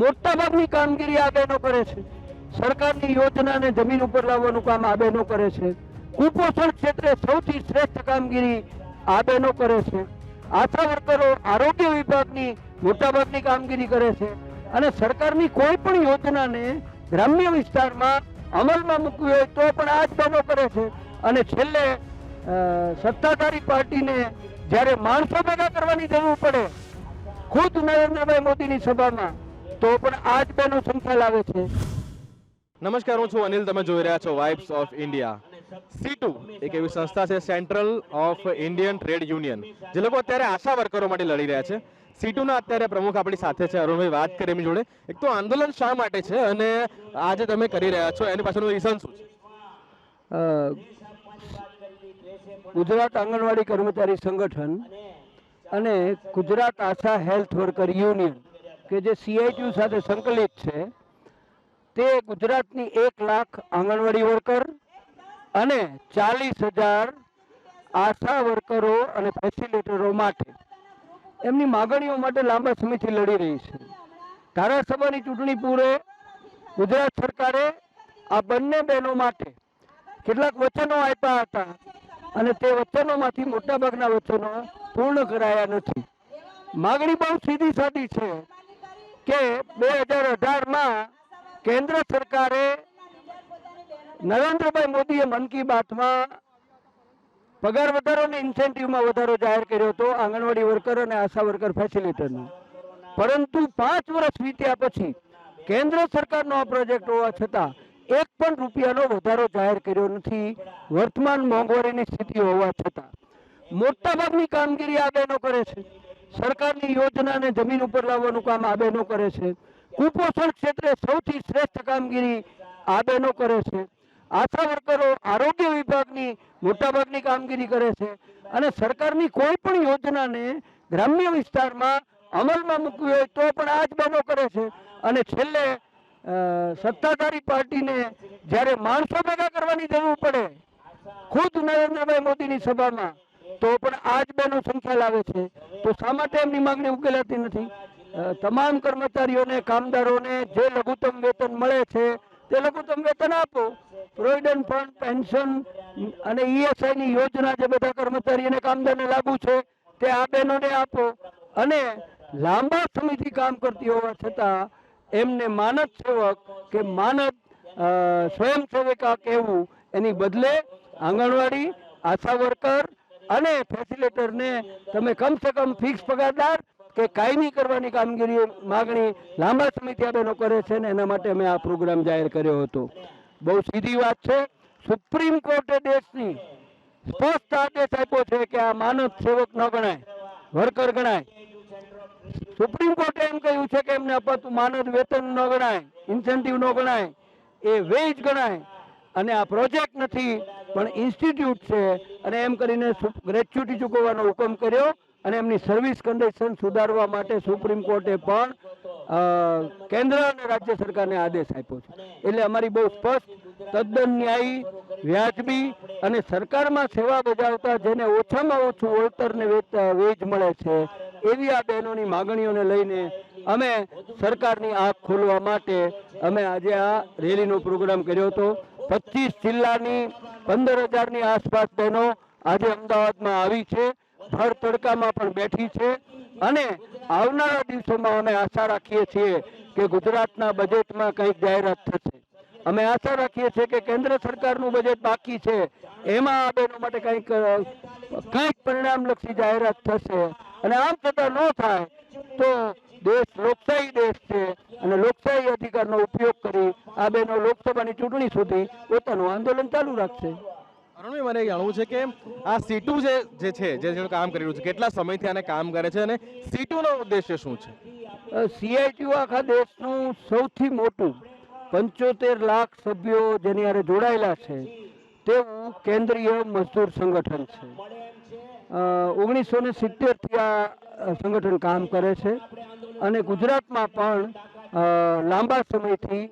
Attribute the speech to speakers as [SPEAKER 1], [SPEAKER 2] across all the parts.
[SPEAKER 1] મોટાભાગની કામગીરી આ બહેનો કરે છે. સરકારની યોજનાને જમીન ઉપર લાવવાનું કામ આ બહેનો કરે છે. કુપોષણ ક્ષેત્રે સૌથી શ્રેષ્ઠ કામગીરી આ બહેનો કરે છે. આશા વર્કરો આરોગ્ય વિભાગની મોટાભાગની કામગીરી કરે છે અને સરકારની કોઈ પણ યોજનાને ગ્રામ્ય વિસ્તારમાં અમલમાં મૂકવી હોય તો પણ આ જ બહેનો કરે છે. અને છેલ્લે સત્તાધારી પાર્ટીને જ્યારે માણસો ભેગા કરવાની જરૂર પડે, ખુદ નરેન્દ્રભાઈ મોદીની સભામાં તો પણ આ જ બહેનો સંખ્યા લાવે છે.
[SPEAKER 2] નમસ્કાર હું છું અનિલ. તમે જોઈ રહ્યા છો વાઇબ્સ ઓફ ઇન્ડિયા સીટુ એક એવી સંસ્થા છે central of Indian trade union જે લોકો અત્યારે આશા વર્કરો માટે લડી રહ્યા છે. સીટુના અત્યારે પ્રમુખ આપણી સાથે છે અરુણભાઈ વાત કરી એમની જોડે. એક તો આંદોલન શા માટે છે અને આજે તમે કરી રહ્યા છો? એની પાછળનું રીઝન શું છે?
[SPEAKER 1] ગુજરાત આંગણવાડી કર્મચારી સંગઠન અને Gujarat Asha health worker union કે જે સીઆઈટીયુ સાથે સંકલિત છે, તે ગુજરાતની એક લાખ આંગણવાડી વર્કર અને ચાલીસ હજાર આશા વર્કરો અને ફેસિલિટરો માટે. એમની માગણીઓ માટે લાંબા સમયથી લડી રહી છે. ધારાસભાની ચૂંટણી પૂરે ગુજરાત સરકારે આ બંને બહેનો માટે કેટલાક વચનો આપ્યા હતા અને તે વચનોમાંથી મોટાભાગના વચનો પૂર્ણ કરાયા નથી. માગણી બહુ સીધી સાદી છે. કે બે હજાર અઢારમાં કેન્દ્ર સરકારે નરેન્દ્રભાઈ મોદીએ મન કી બાતમાં પગાર વધારો અને ઇન્સેન્ટિવમાં વધારો જાહેર કર્યો હતો, આંગણવાડી વર્કર અને આશા વર્કર ફેસિલિટરનો પરંતુ પાંચ વર્ષ વીત્યા પછી કેન્દ્ર સરકારનો આ પ્રોજેક્ટ હોવા છતાં એક પણ રૂપિયાનો વધારો જાહેર કર્યો નથી, વર્તમાન મોંઘવારીની સ્થિતિ હોવા છતાં. મોટાભાગની કામગીરી આ બહેનો કરે છે. સરકારની યોજનાને જમીન ઉપર લાવવાનું કામ આ કરે છે. કુપોષણ ક્ષેત્રે સૌથી શ્રેષ્ઠ કામગીરી આ બહેનો કરે છે. આશા વર્કરો આરોગ્ય વિભાગની મોટાભાગની કામગીરી કરે છે અને સરકારની કોઈ પણ યોજનાને ગ્રામ્ય વિસ્તારમાં અમલમાં મૂકવી હોય તો પણ આ જ બહેનો કરે છે. અને છેલ્લે સત્તાધારી પાર્ટીને જ્યારે માણસો ભેગા કરવાની જરૂર પડે, ખુદ નરેન્દ્રભાઈ મોદીની સભામાં તો પણ આ જ બેનો સંખ્યા લાવે છે. તો શા માટે એમની માંગણી ઉકેલાતી નથી? તમામ કર્મચારીઓને, કામદારોને જે લઘુત્તમ વેતન મળે છે, તે લઘુત્તમ વેતન આપો. પ્રોવિડન્ટ ફંડ પેન્શન અને ઈએસઆઈ ની યોજના જે બધા કર્મચારી અને કામદારને લાગુ છે, તે આ બહેનોને આપો. અને લાંબા સમયથી કામ કરતી હોવા છતાં, એમને માનદ સેવક કે માનદ સ્વયંસેવિકા કહેવું એની બદલે આંગણવાડી, આશા વર્કર અને ફેસિલેટરને તમે કમસે કમ ફિક્સ પગારદાર કે કાયમી કરવાની કામગીરી માગણી લાંબા સમયથી આ બહેનો કરે છે ને એના માટે અમે આ પ્રોગ્રામ જાહેર કર્યો હતો. બહુ સીધી વાત છે. સુપ્રીમ કોર્ટે દેશની સ્પષ્ટ આદેશ આપ્યો છે કે આ માનવ સેવક ન ગણાય, વર્કર ગણાય. સુપ્રીમ કોર્ટે એમ કહ્યું છે કે એમને અપાતું માનદ વેતન ન ગણાય ઇન્સેન્ટિવ ન ગણાય, એ વેજ ગણાય. અને આ પ્રોજેક્ટ નથી, પણ ઇન્સ્ટિટ્યૂટ છે. અને એમ કરીને ગ્રેચ્યુટી ચૂકવવાનો હુકમ કર્યો અને એમની સર્વિસ કન્ડિશન સુધારવા માટે સુપ્રીમ કોર્ટે પણ કેન્દ્ર અને રાજ્ય સરકારને આદેશ આપ્યો છે. એટલે અમારી બહુ સ્પષ્ટ, તદ્દન ન્યાયી, વ્યાજબી અને સરકારમાં સેવા બજાવતા જેને ઓછામાં ઓછું વળતરને વેજ મળે છે, એવી આ બહેનોની માગણીઓને લઈને અમે સરકારની આંખ ખોલવા માટે અમે આજે આ રેલીનો પ્રોગ્રામ કર્યો હતો. પચીસ જિલ્લાની પંદર હજારની આસપાસ બહેનો આજે અમદાવાદમાં આવી છે. ભર તડકામાં પણ બેઠી છે. અને આવનારા દિવસોમાં અમે આશા રાખીએ છીએ કે ગુજરાતના બજેટમાં કંઈક જાહેરાત થશે. અમે આશા રાખીએ છીએ કે કેન્દ્ર સરકારનું બજેટ બાકી છે. એમાં આ બહેનો માટે કંઈક કંઈક પરિણામલક્ષી જાહેરાત થશે. અને આમ છતાં ન થાય તો દેશ લોકશાહી દેશ છે અને લોકશાહી અધિકારનો ઉપયોગ કરી આ બેનો લોકસભાની ચૂંટણી સુધી પોતાનું આંદોલન ચાલુ રાખશે.
[SPEAKER 2] અરુણભાઈ મને જાણવું છે કે આ સીટુ જે જે છે જે જેનું કામ કરી રહ્યું છે કેટલા સમયથી આને કામ કરે છે અને સીટુનો ઉદ્દેશ્ય શું છે?
[SPEAKER 1] સીઆઈટીયુ આખા દેશનું સૌથી મોટું પંચોતેર લાખ સભ્યો જેની હારે જોડાયેલા છે તેવું કેન્દ્રીય મજદૂર સંગઠન છે. ઓગણીસો ને સિત્તેરથી આ સંગઠન કામ કરે છે. અને ગુજરાતમાં પણ લાંબા સમયથી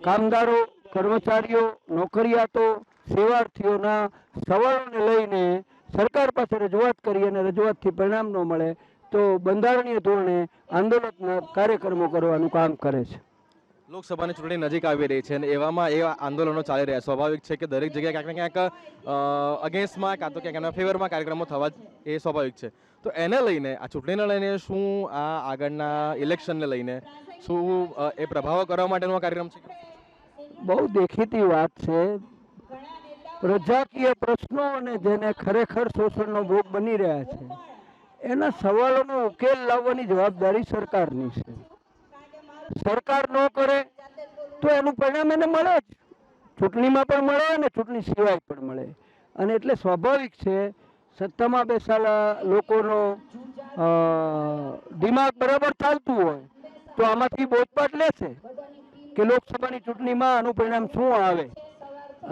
[SPEAKER 1] કામદારો, કર્મચારીઓ, નોકરિયાતો, સેવાર્થીઓના સવાલોને લઈને સરકાર પાસે રજૂઆત કરી અને રજૂઆતથી પરિણામ ન મળે તો બંધારણીય ધોરણે આંદોલનના કાર્યક્રમો કરવાનું કામ કરે છે.
[SPEAKER 2] લોકસભાની ચૂંટણી નજીક આવી રહી છે અને એવામાં એ આંદોલનો ચાલી રહ્યા. સ્વાભાવિક છે કે દરેક જગ્યાએ ક્યાંક ને ક્યાંક અગેન્સ્ટમાં કાં તો ક્યાંક એના ફેવરમાં કાર્યક્રમો થવા એ સ્વાભાવિક છે. તો એને લઈને, આ ચૂંટણીને લઈને શું આ આગળના ઇલેક્શનને લઈને શું એ પ્રભાવ કરવા માટેનો કાર્યક્રમ છે?
[SPEAKER 1] બહુ દેખીતી વાત છે. પ્રજાકીય પ્રશ્નો અને જેને ખરેખર શોષણનો ભોગ બની રહ્યા છે, એના સવાલોનો ઉકેલ લાવવાની જવાબદારી સરકારની છે. સરકાર ન કરે, તો એનું પરિણામ એને મળે જ. ચૂંટણીમાં પણ મળે અને ચૂંટણી સિવાય પણ મળે. અને એટલે સ્વાભાવિક છે, સત્તામાં બેસાલા લોકોનો દિમાગ બરાબર ચાલતું હોય, તો આમાંથી બોધપાઠ લેશે કે લોકસભાની ચૂંટણીમાં આનું પરિણામ શું આવે.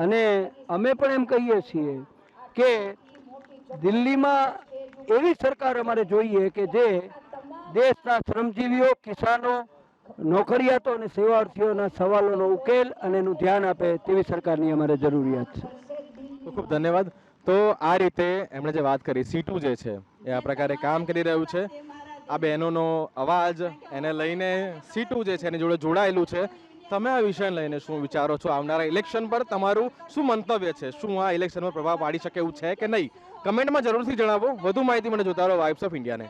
[SPEAKER 1] અને અમે પણ એમ કહીએ છીએ કે દિલ્હીમાં એવી સરકાર અમારે જોઈએ કે જે દેશના શ્રમજીવીઓ, કિસાનો નોકરિયાતો અને સેવાર્થીઓના સવાલોનો ઉકેલ અને એનું ધ્યાન આપે તેવી સરકારની અમારે જરૂરિયાત છે.
[SPEAKER 2] ખૂબ ધન્યવાદ. તો આ રીતે એમણે જે વાત કરી સીટુ જે છે, એ આ પ્રકારે કામ કરી રહ્યું છે. આ બહેનોનો અવાજ એને લઈને સીટુ જે છે, એની જોડે જોડાયેલું છે. તમે આ વિષયને લઈને શું વિચારો છો? આવનારા ઇલેક્શન પર તમારું શું મંતવ્ય છે? શું આ ઇલેક્શન પર પ્રભાવ પાડી શકે એવું છે કે નહીં? કમેન્ટમાં જરૂરથી જણાવો. વધુ માહિતી મને જોતા રહો વાઇબ્સ ઓફ ઇન્ડિયાને